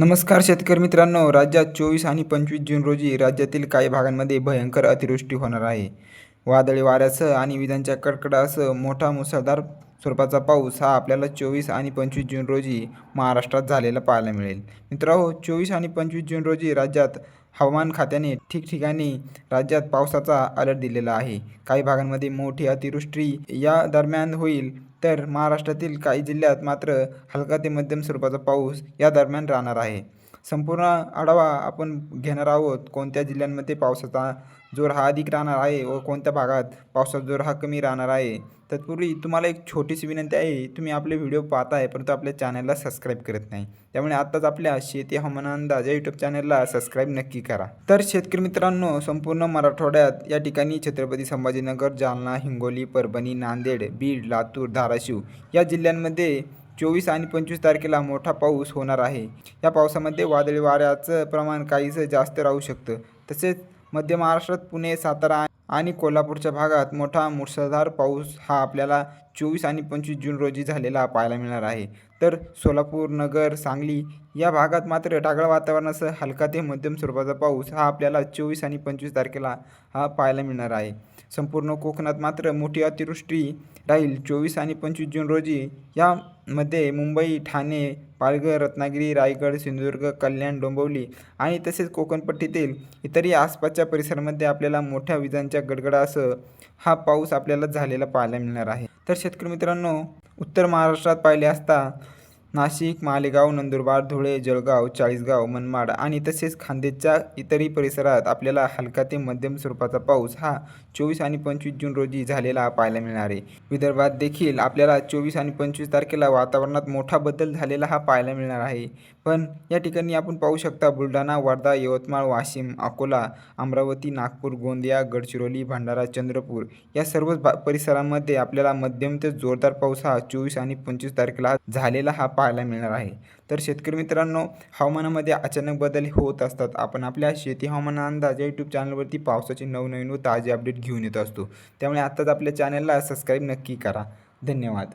नमस्कार शेतकरी मित्रांनो. राज्यात चोवीस आणि पंचवीस जून रोजी राज्यातील काही भागांमध्ये भयंकर अतिवृष्टी होणार आहे. वादळी वाऱ्यासह आणि विजांच्या कडकडासह मोठा मुसळधार स्वरूपाचा पाऊस हा आपल्याला चोवीस आणि पंचवीस जून रोजी महाराष्ट्रात झालेला पाहायला मिळेल. मित्रांनो चोवीस आणि पंचवीस जून रोजी राज्यात हवामान खात्याने ठिकठिकाणी राज्यात पावसाचा अलर्ट दिलेला आहे. काही भागांमध्ये मोठी अतिवृष्टी या दरम्यान होईल तर महाराष्ट्रातील काही जिल्ह्यात मात्र हलका ते मध्यम स्वरूपाचा पाऊस या दरम्यान राहणार आहे. संपूर्ण आढावा आपण घेणार आहोत. कोणत्या जिल्ह्यांमध्ये पावसाचा जोर हा अधिक राहणार आहे व कोणत्या भागात पावसाचा जोर हा कमी राहणार आहे? तत्पूर्वी तुम्हाला एक छोटीशी विनंती आहे. तुम्ही आपले व्हिडिओ पाहताय परंतु आपल्या चॅनलला सबस्क्राईब करत नाही. त्यामुळे आत्ताच आपल्या शेती हवामान अंदाज या यूट्यूब चॅनलला सबस्क्राईब नक्की करा. तर शेतकरी मित्रांनो संपूर्ण मराठवाड्यात या ठिकाणी छत्रपती संभाजीनगर जालना हिंगोली परभणी नांदेड बीड लातूर धाराशिव या जिल्ह्यांमध्ये चोवीस आणि पंचवीस तारखेला मोठा पाऊस होणार आहे. या पावसामध्ये वादळी वाऱ्याचं प्रमाण काहीसं जास्त राहू शकतं. तसेच मध्य महाराष्ट्रात पुणे सातारा आणि कोल्हापूरच्या भागात मोठा मुसळधार पाऊस हा आपल्याला चोवीस आणि पंचवीस जून रोजी झालेला पाहायला मिळणार आहे. तर सोलापूर नगर सांगली या भागात मात्र ढगाळ वातावरणासह हलका ते मध्यम स्वरूपाचा पाऊस हा आपल्याला चोवीस आणि पंचवीस तारखेला हा पाहायला मिळणार आहे. संपूर्ण कोकणात मात्र मोठी अतिवृष्टी राहील. चोवीस आणि पंचवीस जून रोजी यामध्ये मुंबई ठाणे पालघर रत्नागिरी रायगड सिंधुदुर्ग कल्याण डोंबिवली आणि तसेच कोकणपट्टीतील इतरही आसपासच्या परिसरामध्ये आपल्याला मोठ्या विजांच्या गडगडासह हा पाऊस आपल्याला झालेला पाहायला मिळणार आहे. तर शेतकरी मित्रांनो उत्तर महाराष्ट्रात पाहिले असता नाशिक मालेगाव नंदुरबार धुळे जळगाव चाळीसगाव मनमाड आणि तसेच खान्देशच्या इतरही परिसरात आपल्याला हलका ते मध्यम स्वरूपाचा पाऊस हा चोवीस आणि पंचवीस जून रोजी झालेला पाहायला मिळणार आहे. विदर्भात देखील आपल्याला चोवीस आणि पंचवीस तारखेला वातावरणात मोठा बदल झालेला हा पाहायला मिळणार आहे. पण या ठिकाणी आपण पाहू शकता बुलढाणा वर्धा यवतमाळ वाशिम अकोला अमरावती नागपूर गोंदिया गडचिरोली भंडारा चंद्रपूर या सर्व भा परिसरांमध्ये आपल्याला मध्यम ते जोरदार पाऊस हा चोवीस आणि पंचवीस तारखेला झालेला हा पाहायला मिळणार आहे. तर शेतकरी मित्रांनो हवामानामध्ये अचानक बदल होत असतात. आपण आपल्या शेती हवामान अंदाज या यूट्यूब चॅनलवरती पावसाचे नवनवीन व ताजे अपडेट घेऊन येत असतो. त्यामुळे आत्ताच आपल्या चॅनलला सबस्क्राईब नक्की करा. धन्यवाद.